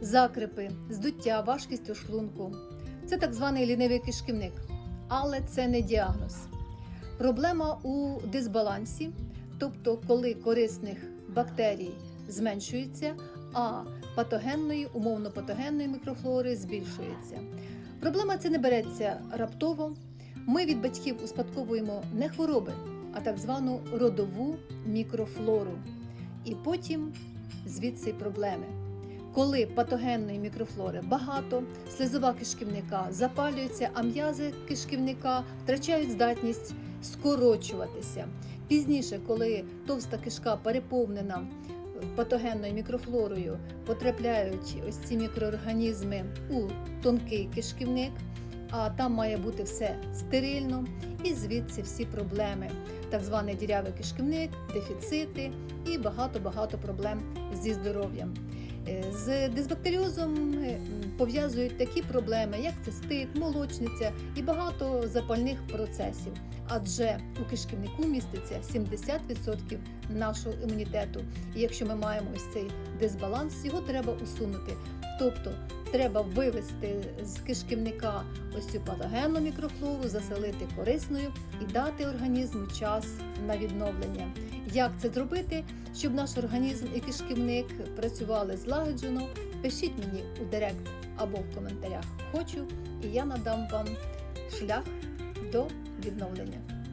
закрипи, здуття, важкість у шлунку. Це так званий лінивий кишківник, але це не діагноз. Проблема у дисбалансі, тобто коли корисних бактерій зменшується, а патогенної, умовно патогенної мікрофлори збільшується. Проблема ця не береться раптово. Ми від батьків успадковуємо не хвороби, а так звану родову мікрофлору. І потім звідси проблеми. Коли патогенної мікрофлори багато, слизова кишківника запалюється, а м'язи кишківника втрачають здатність скорочуватися. Пізніше, коли товста кишка переповнена патогенною мікрофлорою, потрапляють ось ці мікроорганізми у тонкий кишківник, а там має бути все стерильно, і звідси всі проблеми. Так званий дірявий кишківник, дефіцити і багато-багато проблем зі здоров'ям. Е, З дисбактеріозом е, пов'язують такі проблеми, як цистит, молочниця і багато запальних процесів. Адже у кишківнику міститься 70% нашого імунітету. І якщо ми маємо ось цей дисбаланс, його треба усунути. Тобто треба вивести з кишківника ось цю патогенну мікрофлору, заселити корисною і дати організму час на відновлення. Як це зробити, щоб наш організм і кишківник працювали злагоджено? Пишіть мені у директ або в коментарях хочу, і я надам вам шлях до відновлення.